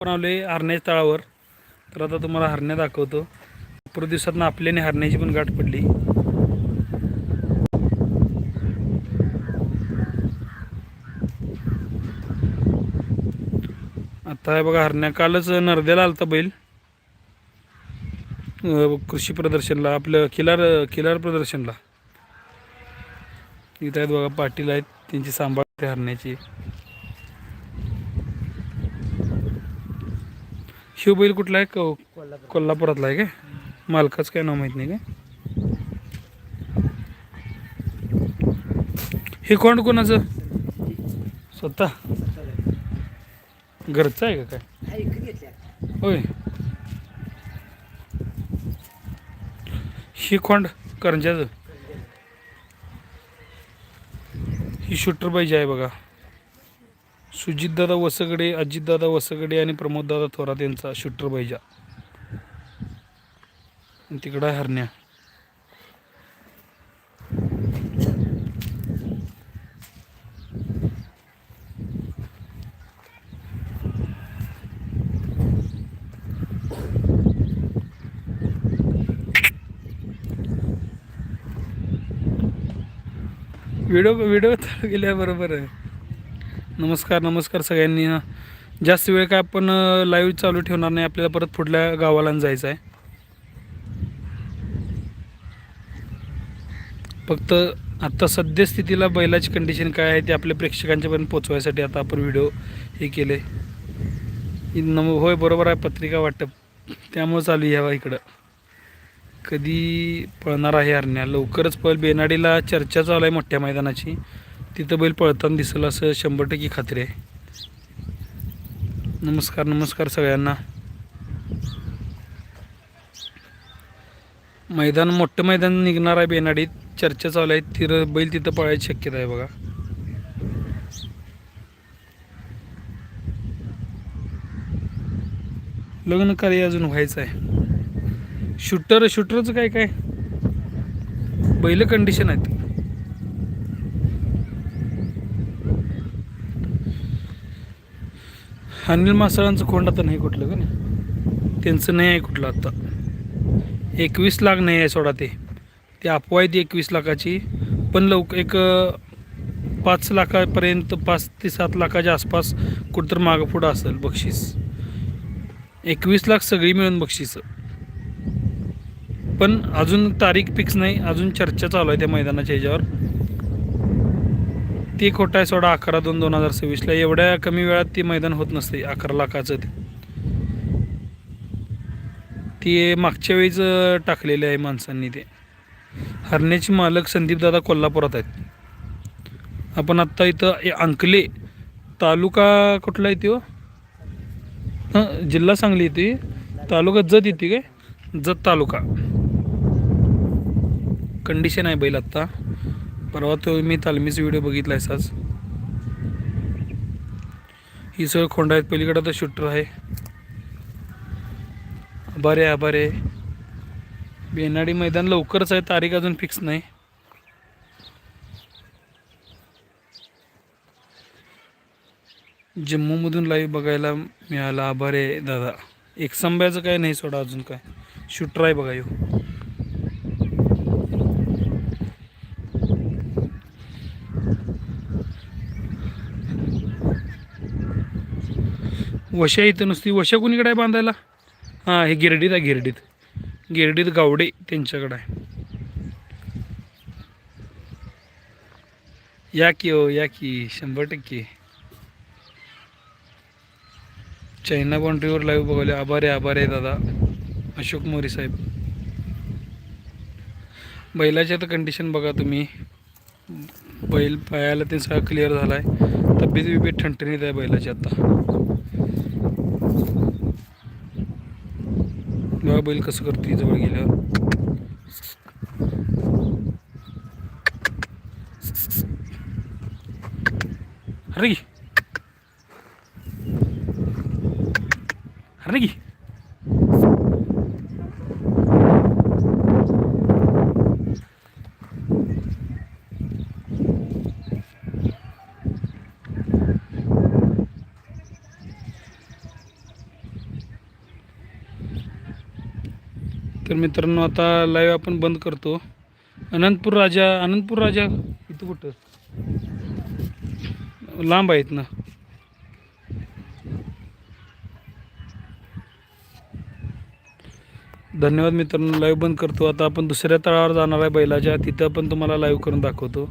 बनवले हरण्याच्या तळावर. तर आता तुम्हाला हरण्या दाखवतो. पूर्व दिवसात आपल्याने हरण्याची पण गाठ पडली. आता हे बघा हरण्या कालच नरद्याला आलता बैल. कृषी प्रदर्शनला आपलं किलार किलार प्रदर्शनला. इथं आहेत बघा पाटील आहेत. त्यांची सांभाळ हरण्याची. शिव बैल कुठला आहे? क कोल्हापुरातला आहे काय मालकाचं काय नाव माहीत नाही काय हे कोण कोणाचं? स्वतः? घरचं आहे का काय? होय. ही खोंड करंजाचं ही शूटर पाहिजे आहे बघा. सुजितदादा वसगडे अजितदादा वसगडे आणि प्रमोददादा थोरात यांचा शूटर पाहिजा आणि तिकडं हरण्या. व्हिडिओ व्हिडिओ चालू गेल्याबरोबर आहे. नमस्कार नमस्कार सगळ्यांनी. जास्त वेळ काय आपण लाईव्ह चालू ठेवणार नाही आपल्याला परत पुढल्या गावाला जायचं आहे. फक्त आत्ता सद्यस्थितीला बैलाची कंडिशन काय आहे ते आपल्या प्रेक्षकांच्यापर्यंत पोचवायसाठी आता आपण व्हिडिओ हे केले. नम होय बरोबर आहे पत्रिका वाटप. त्यामुळं चालू यावा इकडं. कधी पळणार आहे हरण्या? लवकरच पळ. बेनाडीला चर्चा चालू आहे मोठ्या मैदानाची. तिथं बैल पळताना दिसेल असं शंभर टक्के खात्री आहे. नमस्कार नमस्कार सगळ्यांना. मैदान मोठं मैदान निघणार आहे बेनाडीत. चर्चा चालू आहे. तिर बैल तिथं पळायची शक्यता आहे बघा. लग्न कार्य अजून व्हायचं आहे. शूटर शूटरचं काय काय? बैल कंडिशन आहेत. अनिल मासाळांचं कोंड आता नाही कुठलं का नाही? त्यांचं नाही आहे कुठलं आत्ता एकवीस लाख नाही आहे सोडा ते. ते अफवा आहे ती एकवीस लाखाची. पण लवकर एक पाच लाखापर्यंत पाच ते सात लाखाच्या आसपास कुठंतरी मागं पुढं असेल बक्षीस. एकवीस लाख सगळी मिळून बक्षीस. पण अजून तारीख फिक्स नाही. अजून चर्चा चालू आहे त्या मैदानाच्या ह्याच्यावर. ते खोट आहे सोडा अकरा दोन दोन हजार सव्वीसला. एवढ्या कमी वेळात ती मैदान होत नसते अकरा लाखाचं ते. ती मागच्या वेळीच टाकलेली आहे माणसांनी ते. हरण्याचे मालक संदीपदादा कोल्हापुरात आहेत. आपण आत्ता इथं ए- अंकले तालुका कुठला आहे तो हां जिल्हा सांगली येते तालुका जत येते काय? जत तालुका. कंडिशन आहे बैल आत्ता. परवा तो मी तालमीचा व्हिडिओ बघितला आहे साज ही सगळं खोंड आहेत. पलीकडे तर शूटर आहे. बरे आहे बेनाडी मैदान लवकरच आहे. तारीख अजून फिक्स नाही. जम्मूमधून लाईव्ह बघायला मिळाला. आभार आहे दादा. एक संब्याचं काय नाही सोडा अजून काय. शूटर आहे बघा येऊ वशा इथं नुसती वशा कुणीकडे आहे बांधायला? हां हे गिरडीत आहे गिरडीत. गिरडीत गावडे त्यांच्याकडे आहे. या की हो या की शंभर टक्के. चायना बाउंड्रीवर लाईव्ह बघवले आभार आहे आभार आहे दादा. अशोक मोरे साहेब. बैलाची आता कंडिशन बघा तुम्ही. बैल पायाला ते सगळं क्लिअर झाला आहे तब्येत बिबीत ठणठणीत आहे बैलाची आता. बघा बैल कसं करते जवळ गेल्यावर. अरे की तर मित्रांनो आता लाईव्ह आपण बंद करतो. अनंतपूर राजा अनंतपूर राजा इथं कुठं? लांब आहेत ना. धन्यवाद मित्रांनो लाईव्ह बंद करतो. आता आपण दुसऱ्या तळावर जाणार आहे बैलाच्या. तिथं पण तुम्हाला लाईव्ह करून दाखवतो.